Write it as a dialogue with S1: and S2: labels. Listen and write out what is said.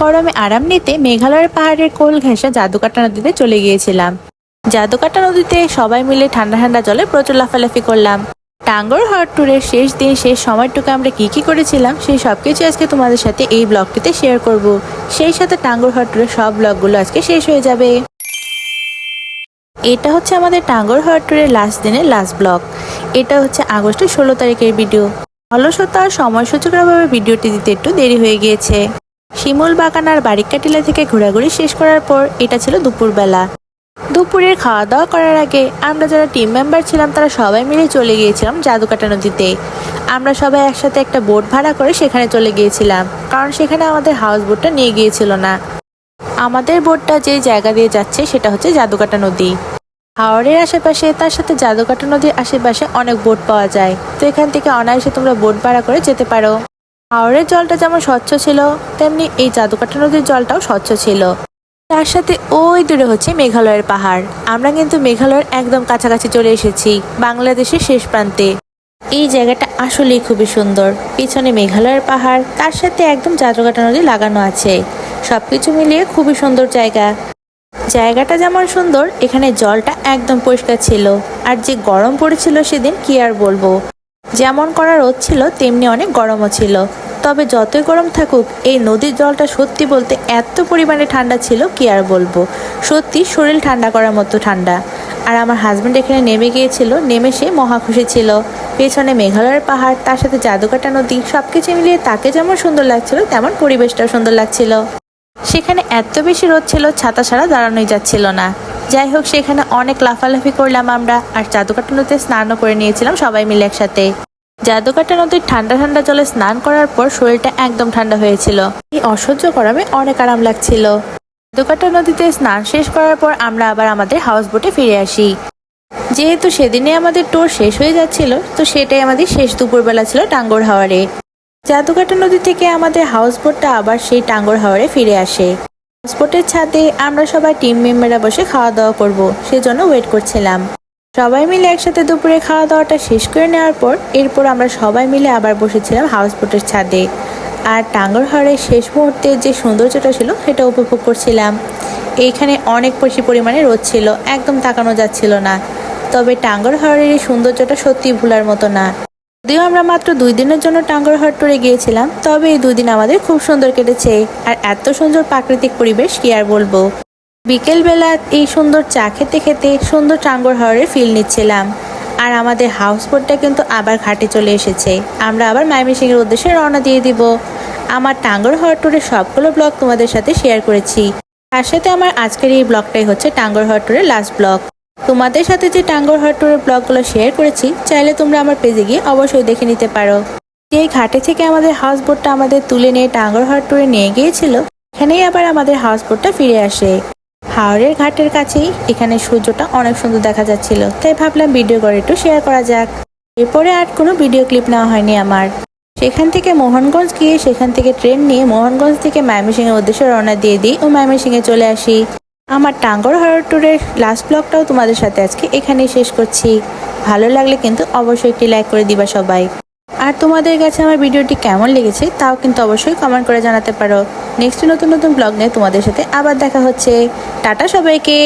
S1: গরমে আরাম নিতে মেঘালয়ের পাহাড়ের কোল ঘেঁষে জাদুকাটা নদীতে চলে গিয়েছিলাম। জাদুকাটা নদীতে সবাই মিলে ঠান্ডা ঠান্ডা জলে প্রচুর লাফালাফি করলাম। টাঙ্গর হট ট্যুরের শেষ দিন, শেষ সময়টুকু আমরা কি কি করেছিলাম, সেই সব কিছু আজকে তোমাদের সাথে এই ব্লগটিতে শেয়ার করব। সেই সাথে টাঙ্গর হট ট্যুরের সব ব্লগগুলো আজকে শেষ হয়ে যাবে। এটা হচ্ছে আমাদের টাঙ্গর হট ট্যুরের লাস্ট দিনের লাস্ট ব্লগ এটা হচ্ছে আগস্টের ষোলো তারিখের ভিডিও অলসতা আর সময় সূচকভাবে ভিডিওটি দিতে একটু দেরি হয়ে গিয়েছে। শিমুল বাগান আর বারিকা টিলা থেকে ঘোরাঘুরি শেষ করার পর এটা ছিল দুপুরবেলা। দুপুরের খাওয়া দাওয়া করার আগে আমরা যারা টিম মেম্বার ছিলাম, তারা সবাই মিলে চলে গিয়েছিলাম জাদুকাটা নদীতে। আমরা সবাই একসাথে একটা বোট ভাড়া করে সেখানে চলে গিয়েছিলাম, কারণ সেখানে আমাদের হাউস বোটটা নিয়ে গিয়েছিল না। আমাদের বোটটা যে জায়গা দিয়ে যাচ্ছে, সেটা হচ্ছে জাদুকাটা নদী। হাওড়ের আশেপাশে, তার সাথে জাদুকাটা নদীর আশেপাশে অনেক বোট পাওয়া যায়। তো এখান থেকে অনায়াসে তোমরা বোট ভাড়া করে যেতে পারো। হাওড়ের জলটা যেমন স্বচ্ছ ছিল, তেমনি এই জাদুকাটা নদীর জলটাও স্বচ্ছ ছিল। তার সাথে ওই দূরে হচ্ছে মেঘালয়ের পাহাড়। আমরা কিন্তু মেঘালয়ের একদম কাছাকাছি চলে এসেছি, বাংলাদেশের শেষ প্রান্তে। এই জায়গাটা আসলেই খুবই সুন্দর। পিছনে মেঘালয়ের পাহাড়, তার সাথে একদম জাদুকাটা নদী লাগানো আছে। সবকিছু মিলিয়ে খুবই সুন্দর জায়গা। জায়গাটা যেমন সুন্দর, এখানে জলটা একদম পরিষ্কার ছিল। আর যে গরম পড়েছিল সেদিন কি আর বলব? যেমন করা রোদ ছিল, তেমনি অনেক গরমও ছিল। তবে যতই গরম থাকুক, এই নদীর জলটা সত্যি বলতে এত পরিমাণে ঠান্ডা ছিল কি আর বলব? সত্যি শরীর ঠান্ডা করার মতো ঠান্ডা। আর আমার হাজব্যান্ড এখানে নেমে গিয়েছিল, নেমে সে মহা খুশি ছিল। পেছনে মেঘালয়ের পাহাড়, তার সাথে জাদুকাটা নদী সব কিছু মিলিয়ে তাকে যেমন সুন্দর লাগছিল, তেমন পরিবেশটাও সুন্দর লাগছিল। সেখানে এত বেশি রোদ ছিল, ছাতা ছাড়া দাঁড়ানোই যাচ্ছিল না। যাই হোক সেখানে অনেক লাফালাফি করলাম আমরা আর জাদুকাটা নদীতে স্নানও করে নিয়েছিলাম সবাই মিলে একসাথে। জাদুকাটা নদীর ঠান্ডা ঠান্ডা জলে স্নান করার পর শরীরটা একদম ঠান্ডা হয়েছিল। এই অসহ্য গরমে অনেক আরাম লাগছিল। জাদুকাটা নদীতে স্নান শেষ করার পর আমরা আবার আমাদের হাউস বোটে ফিরে আসি। যেহেতু সেদিনে আমাদের ট্যুর শেষ হয়ে যাচ্ছিল, তো সেটাই আমাদের শেষ দুপুরবেলা ছিল টাঙ্গর হাওয়ারে। জাদুকাটা নদী থেকে আমাদের হাউস বোটটা আবার সেই টাঙ্গর হাওয়ারে ফিরে আসে। বোটের ছাদে আমরা সবাই টিম মেম্বাররা বসে খাওয়া দাওয়া করব, সেজন্য ওয়েট করছিলাম। সবাই মিলে একসাথে দুপুরে খাওয়া দাওয়াটা শেষ করে নেওয়ার পর, এরপর আমরা সবাই মিলে আবার বসেছিলাম হাউস বোটের ছাদে। আর টাঙ্গর হাওড়ের শেষ মুহূর্তে যে সৌন্দর্যটা ছিল, সেটা উপভোগ করছিলাম। এইখানে অনেক বেশি পরিমাণে রোদ ছিল, একদম তাকানো যাচ্ছিল না। তবে টাঙ্গর হাওড়ের এই সৌন্দর্যটা সত্যি ভুলার মতো না। যদিও আমরা মাত্র দুই দিনের জন্য টাঙ্গর হাট ট্যুরে গিয়েছিলাম, তবে এই দুই দিন আমাদের খুব সুন্দর কেটেছে। আর এত সুন্দর প্রাকৃতিক পরিবেশ কি আর বলব? বিকেলবেলা এই সুন্দর চা খেতে খেতে সুন্দর টাঙ্গর হাওয়ারের ফিল নিচ্ছিলাম। আর আমাদের হাউস বোটটা কিন্তু আবার ঘাটে চলে এসেছে। আমরা আবার মাইমিসিংয়ের উদ্দেশ্যে রওনা দিয়ে দিব। আমার টাঙ্গর হাওয়ার ট্যুরের সবগুলো ব্লগ তোমাদের সাথে শেয়ার করেছি। তার সাথে আমার আজকের এই ব্লগটাই হচ্ছে টাঙ্গর হাওয়ার ট্যুরের লাস্ট ব্লগ তোমাদের সাথে যে টাঙ্গর হাওয়ার ট্যুরের ব্লগগুলো শেয়ার করেছি, চাইলে তোমরা আমার পেজে গিয়ে অবশ্যই দেখে নিতে পারো। যেই ঘাটে থেকে আমাদের হাউস বোটটা আমাদের তুলে নিয়ে টাঙ্গর হাওয়ার ট্যুরে নিয়ে গিয়েছিল, এখানেই আবার আমাদের হাউস বোটটা ফিরে আসে। হাওড়ের ঘাটের কাছেই এখানে সূর্যটা অনেক সুন্দর দেখা যাচ্ছিল, তাই ভাবলাম ভিডিও করে একটু শেয়ার করা যাক। এরপরে আর কোনো ভিডিও ক্লিপ নেওয়া হয়নি আমার। সেখান থেকে মোহনগঞ্জ গিয়ে সেখান থেকে ট্রেন নিয়ে মোহনগঞ্জ থেকে ময়মনসিংহের উদ্দেশ্যে রওনা দিয়ে দিই ও ময়মনসিংহে চলে আসি। আমার টাঙ্গর হরর ট্যুরের লাস্ট ব্লগটাও তোমাদের সাথে আজকে এখানেই শেষ করছি। ভালো লাগলে কিন্তু অবশ্যই একটি লাইক করে দিবা সবাই। আর তোমাদের কাছে আমার ভিডিওটি কেমন লেগেছে তাও কিন্তু অবশ্যই কমেন্ট করে জানাতে পারো। নেক্সট নতুন নতুন ব্লগ নিয়ে তোমাদের সাথে আবার দেখা হচ্ছে। টাটা সবাইকে!